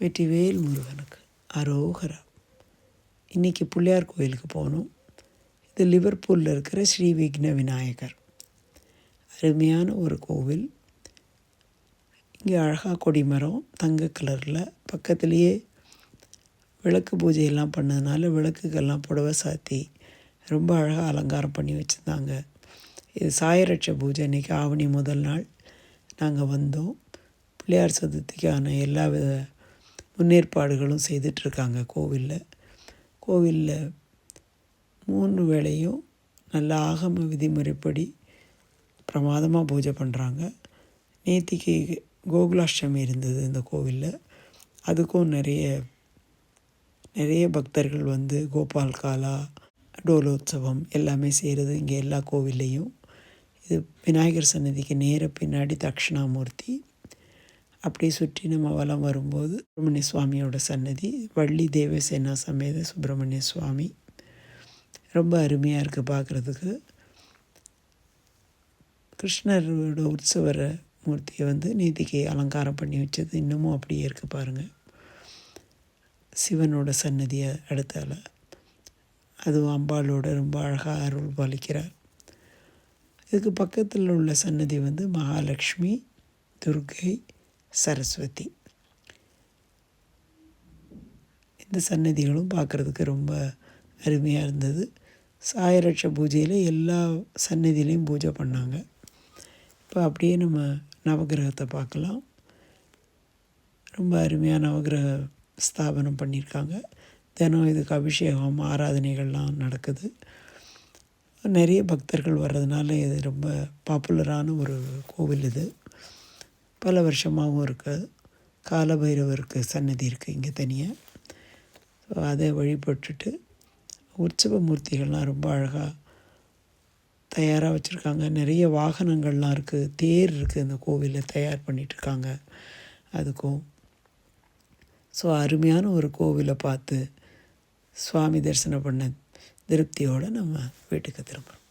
வெற்றிவேல் முருகனுக்கு அரோகரா. இன்றைக்கி பிள்ளையார் கோயிலுக்கு போகணும். இது லிவர்பூலில் இருக்கிற ஸ்ரீ விக்ன விநாயகர். அருமையான ஒரு கோவில். இங்கே அழகாக கொடிமரம் தங்க கலரில். பக்கத்துலேயே விளக்கு பூஜையெல்லாம் பண்ணதுனால விளக்குக்கெல்லாம் புடவை சாத்தி ரொம்ப அழகாக அலங்காரம் பண்ணி வச்சுருந்தாங்க. இது சாயரட்ச பூஜை இன்றைக்கி ஆவணி முதல் நாள் நாங்கள் வந்தோம். பிள்ளையார் சதுர்த்திக்கான எல்லா வித முன்னேற்பாடுகளும் செய்துட்ருக்காங்க கோவிலில். கோவிலில் மூணு வேளையும் நல்ல ஆகம விதிமுறைப்படி பிரமாதமாக பூஜை பண்ணுறாங்க நேத்திக்கு கோகுலாஷ்டமி இருந்தது இந்த கோவிலில். அதுக்கும் நிறைய நிறைய பக்தர்கள் வந்து கோபால் காலா டோலோத்சவம் எல்லாமே செய்கிறது இங்கே எல்லா கோவில்லையும். இது விநாயகர் சன்னதிக்கு நேர பின்னாடி தக்ஷணாமூர்த்தி அப்படியே சுற்றி நம்ம வலம் வரும்போது சுப்பிரமணிய சுவாமியோட சன்னதி வள்ளி தேவசேனா சமேத சுப்பிரமணிய சுவாமி. ரொம்ப அருமையாக இருக்குது பார்க்குறதுக்கு கிருஷ்ணரோட உற்சவர மூர்த்தியை வந்து நீதிக்கு அலங்காரம் பண்ணி வச்சது இன்னமும் அப்படியே இருக்குது பாருங்கள் சிவனோட சன்னதியை அடுத்தால. அதுவும் அம்பாளோட ரொம்ப அழகாக அருள் பாலிக்கிறார். இதுக்கு பக்கத்தில் உள்ள சன்னதி வந்து மகாலட்சுமி துர்கை சரஸ்வதி. இந்த சன்னதிகளும் பார்க்குறதுக்கு ரொம்ப அருமையாக இருந்தது. சாயரட்ச பூஜையில் எல்லா சன்னதியிலையும் பூஜை பண்ணாங்க. இப்போ அப்படியே நம்ம நவகிரகத்தை பார்க்கலாம். ரொம்ப அருமையாக நவகிரக ஸ்தாபனம் பண்ணியிருக்காங்க. தினம் இதுக்கு அபிஷேகம் ஆராதனைகள்லாம் நடக்குது. நிறைய பக்தர்கள் வர்றதுனால இது ரொம்ப பாப்புலரான ஒரு கோவில் இது. பல வருஷமாகவும் இருக்குது காலபைரவருக்கு சன்னதி இருக்குது இங்கே தனியாக ஸோ அதை வழிபட்டுட்டு உற்சவ மூர்த்திகள்லாம் ரொம்ப அழகாக தயாராக வச்சுருக்காங்க. நிறைய வாகனங்கள்லாம் இருக்குது தேர் இருக்குது இந்த கோவிலில் தயார் பண்ணிகிட்ருக்காங்க அதுக்கும். ஸோ அருமையான ஒரு கோவிலை பார்த்து சுவாமி தரிசனம் பண்ண திருப்தியோடு நம்ம வீட்டுக்கு திரும்புகிறோம்